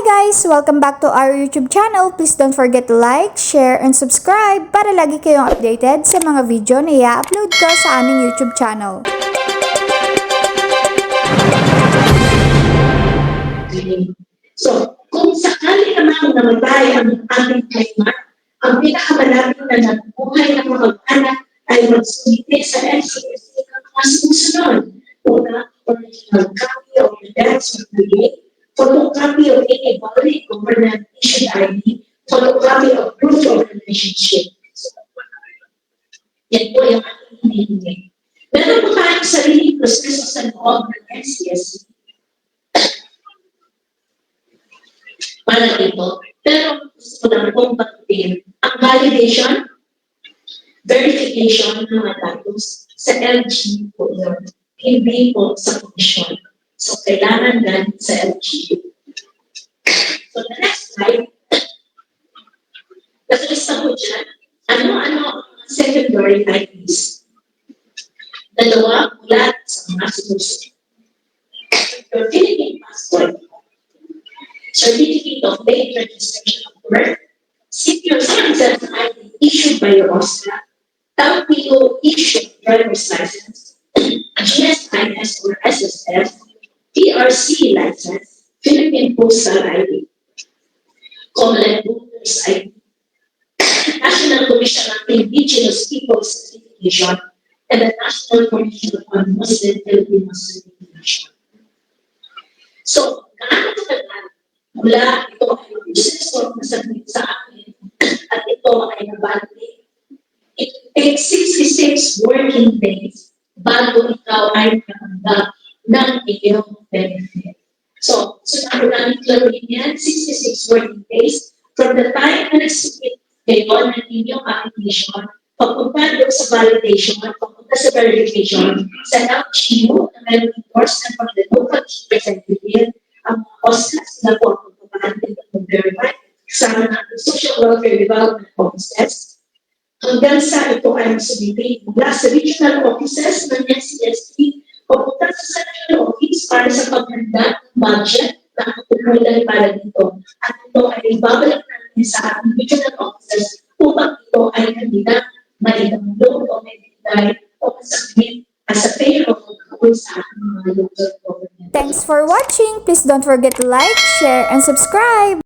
guys! Welcome back to our YouTube channel. Please don't forget to like, share, and subscribe para lagi kayong updated sa mga video na i-upload ko sa aming YouTube channel. So, kung sakali namang namatay ang ating kaiman, ang pinakamalapit na nabuhay ng mga anak ay magsumite sa NCSC ng mga susunod. Una, original copy of the death certificate, photocopy of valid government issued ID, photocopy of proof of relationship. Yan po yung ating hinihingi. Meron po tayong sariling proseso sa loob ng NCSC para dito. Pero gusto lang pong patutin ang validation, verification ng mga datos sa LG po yun, hindi po sa commission. So, kailangan gan sa LG. So, the next slide. Nakalista po dyan, ano-ano ang secondary IDs. Dalawa mula sa mga susunod. Your Philippine passport certificate of date registration of birth, secure citizen's ID issued by your OSCA, LPO issued driver's license, GSIS or SSF, PRC license, Philippine Postal ID, Common Voters ID, National Commission on Indigenous Peoples Certification, and the National Commission on Muslim Filipinos Certification. So, gaano katagal mula ito ay proseso na submit sa akin at ito ay nabalite. It takes 66 working days bago ikaw ay nakatanggap ng iyong benefit. So, sinabi namin clarin yan, 66 working days. From the time na nag-submit kayo ng inyong application, papunta doon sa validation, papunta sa verification, sa LGU na meron endorsement from the local representative, ang OSCA sila po ang magpapahandin at mag-verify kasama ng social welfare development offices. Hanggang sa ito ay masubiti mula sa regional offices ng NCSP papunta sa central office para sa paghanda ng budget na katuluyan para dito. At ito ay babalik natin sa ating regional offices upang ito ay kanila maitamulong o may bigay o masakit as a payroll sa ating mga local government. Thanks for watching! Please don't forget to like, share, and subscribe!